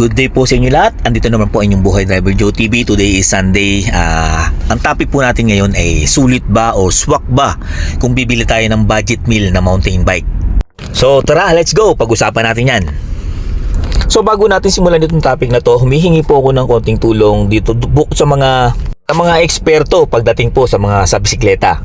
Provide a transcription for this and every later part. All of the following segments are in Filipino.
Good day po sa inyo lahat. Andito naman po ang inyong Buhay Driver Joe TV. Today is Sunday. Ah, ang topic po natin ngayon ay sulit ba o swak ba kung bibili tayo ng budget meal na mountain bike. So tara, let's go. Pag-usapan natin yan. So bago natin simulan itong topic na to, humihingi po ako ng konting tulong dito sa mga sa mga eksperto pagdating po sa mga sa bisikleta.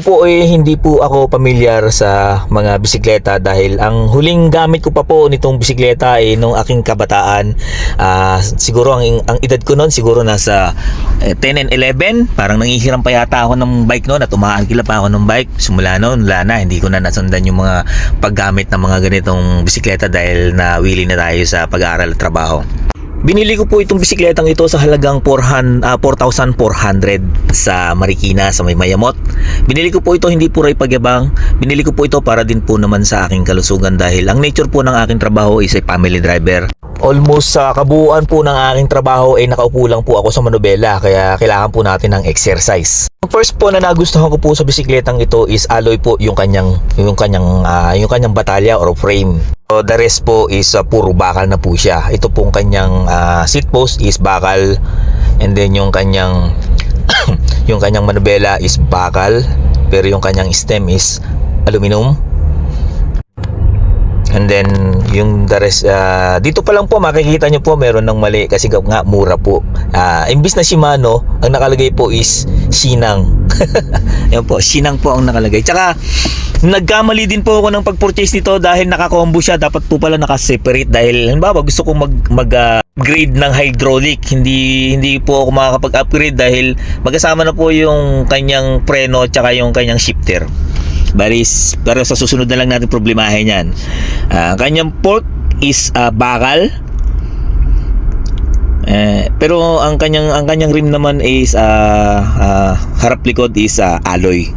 Po eh hindi po ako pamilyar sa mga bisikleta dahil ang huling gamit ko pa po nitong bisikleta ay nung aking kabataan. Ah, siguro ang, ang edad ko noon siguro nasa eh, 10 and 11. Parang nangihiram pa yata ako ng bike noon at umaangkila pa ako ng bike. Simula noon wala na hindi ko na nasundan yung mga paggamit ng mga ganitong bisikleta dahil na willing na tayo sa pag-aaral at trabaho. Binili ko po itong bisikletang ito sa halagang 400, ah, 4,400 sa Marikina sa may Mayamot. Binili ko po ito hindi po ray pagyabang. Binili ko po ito para din po naman sa aking kalusugan dahil ang nature po ng aking trabaho is a family driver. Almost sa kabuuan po ng aking trabaho ay nakaupo lang po ako sa manubela kaya kailangan po natin ng exercise. First po na nagustuhan ko po sa bisikletang ito is alloy po yung kanyang yung kanyang ah, yung kanyang batalya or frame. So the rest po is ah, puro bakal na po siya. Ito pong kanyang ah, seat post is bakal and then yung kanyang yung kanyang manubela is bakal pero yung kanyang stem is aluminum. And then yung the rest ah, dito pa lang po makikita nyo po meron ng mali kasi nga mura po. Ah, imbis na Shimano, ang nakalagay po is Shinang. Yan po, Shinang po ang nakalagay. Tsaka nagkamali din po ako ng pag-purchase nito dahil naka-combo siya. Dapat po pala naka-separate dahil halimbawa gusto kong mag mag ah, upgrade ng hydraulic. Hindi hindi po ako makakapag-upgrade dahil magkasama na po yung kanyang preno tsaka yung kanyang shifter. Baris, pero sa susunod na lang natin problemahin yan. Ang kanyang port is ah, bakal. Eh, pero ang kanyang ang kanyang rim naman is ah, ah, harap likod is ah, alloy.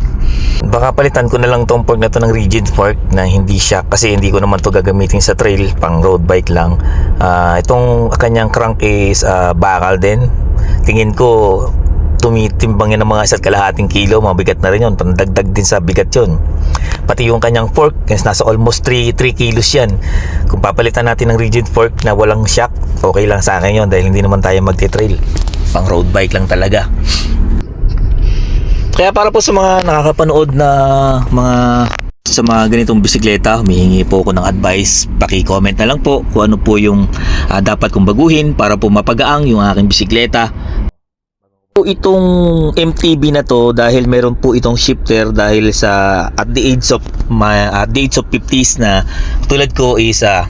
Baka palitan ko na lang tong fork na to ng rigid fork na hindi shock kasi hindi ko naman to gagamitin sa trail pang road bike lang. Ah, itong kanyang crank is ah, bakal din. Tingin ko tumitimbang yan ng mga isa't kalahating kilo, mabigat na rin yun. Pandagdag din sa bigat yun. Pati yung kanyang fork, is nasa almost 3, 3 kilos yan. Kung papalitan natin ng rigid fork na walang shock, okay lang sa akin yun dahil hindi naman tayo magti-trail. Pang road bike lang talaga. Kaya para po sa mga nakakapanood na mga sa mga ganitong bisikleta, humihingi po ako ng advice. Paki-comment na lang po kung ano po yung ah, dapat kong baguhin para po mapagaang yung aking bisikleta. Po itong MTB na to dahil meron po itong shifter dahil sa at the age of my at the age of 50s na tulad ko is ah,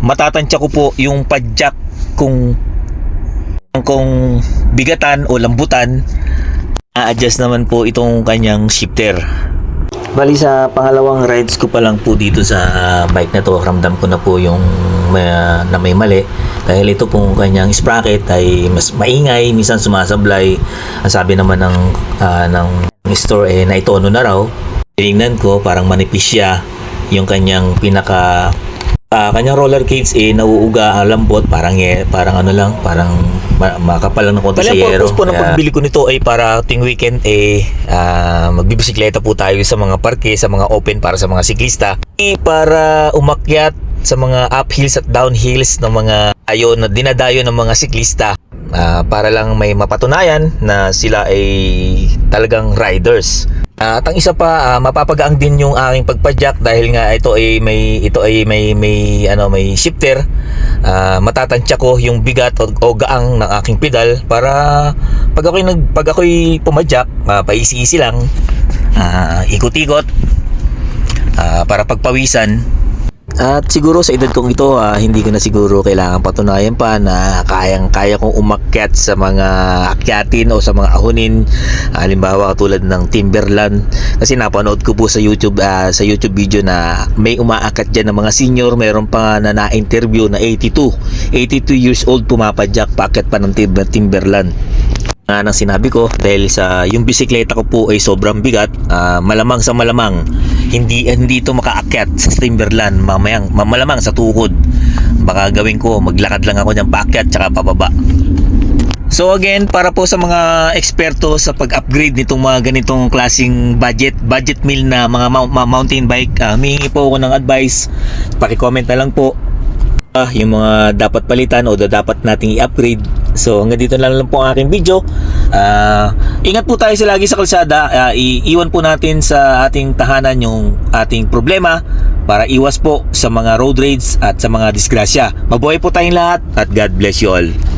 matatansya ko po yung padjak kung kung bigatan o lambutan a-adjust naman po itong kanyang shifter. Bali sa pangalawang rides ko pa lang po dito sa ah, bike na to, ramdam ko na po yung may, na may mali. Dahil ito pong kanyang sprocket ay mas maingay, minsan sumasablay. Ang sabi naman ng, ah, ng store eh, naitono na raw. Tinignan ko, parang manipis siya yung kanyang pinaka Ah, kanyang roller cage eh nauuga ang lambot parang eh, parang ano lang parang ma- makapal lang ng konti sa yero. purpose po ng pagbili ko nito ay para ting weekend eh ah, magbibisikleta po tayo sa mga parke, sa mga open para sa mga siklista. Eh, para umakyat sa mga uphills at downhills ng mga ayo na dinadayo ng mga siklista Ah, para lang may mapatunayan na sila ay talagang riders. At ang isa pa, ah, mapapagaang din yung aking pagpadyak dahil nga ito ay may ito ay may may ano may shifter. Ah, matatansya ko yung bigat o, o gaang ng aking pedal para pag ako'y nag pag ako'y pumadyak, ah, paisi-isi lang, ah, ikot-ikot ah, para pagpawisan at siguro sa edad kong ito, ah, hindi ko na siguro kailangan patunayan pa na kayang-kaya kong umakyat sa mga akyatin o sa mga ahunin. Ah, halimbawa katulad ng Timberland. Kasi napanood ko po sa YouTube ah, sa YouTube video na may umaakyat dyan ng mga senior. Meron pa na na-interview na 82. 82 years old pumapadyak paakyat pa ng Tim- Timberland nga nang sinabi ko dahil sa yung bisikleta ko po ay sobrang bigat ah, malamang sa malamang hindi hindi ito makaakyat sa Timberland mamayang ma- malamang sa tukod baka gawin ko maglakad lang ako ng paakyat tsaka pababa So again, para po sa mga eksperto sa pag-upgrade nitong mga ganitong klasing budget, budget meal na mga mountain bike, uh, humihingi po ako ng advice. Paki-comment na lang po ah, yung mga dapat palitan o da- dapat nating i-upgrade. So hanggang dito na lang po ang aking video. Ah, ingat po tayo sa lagi sa kalsada. Ah, iiwan po natin sa ating tahanan yung ating problema para iwas po sa mga road rage at sa mga disgrasya. Mabuhay po tayong lahat at God bless you all.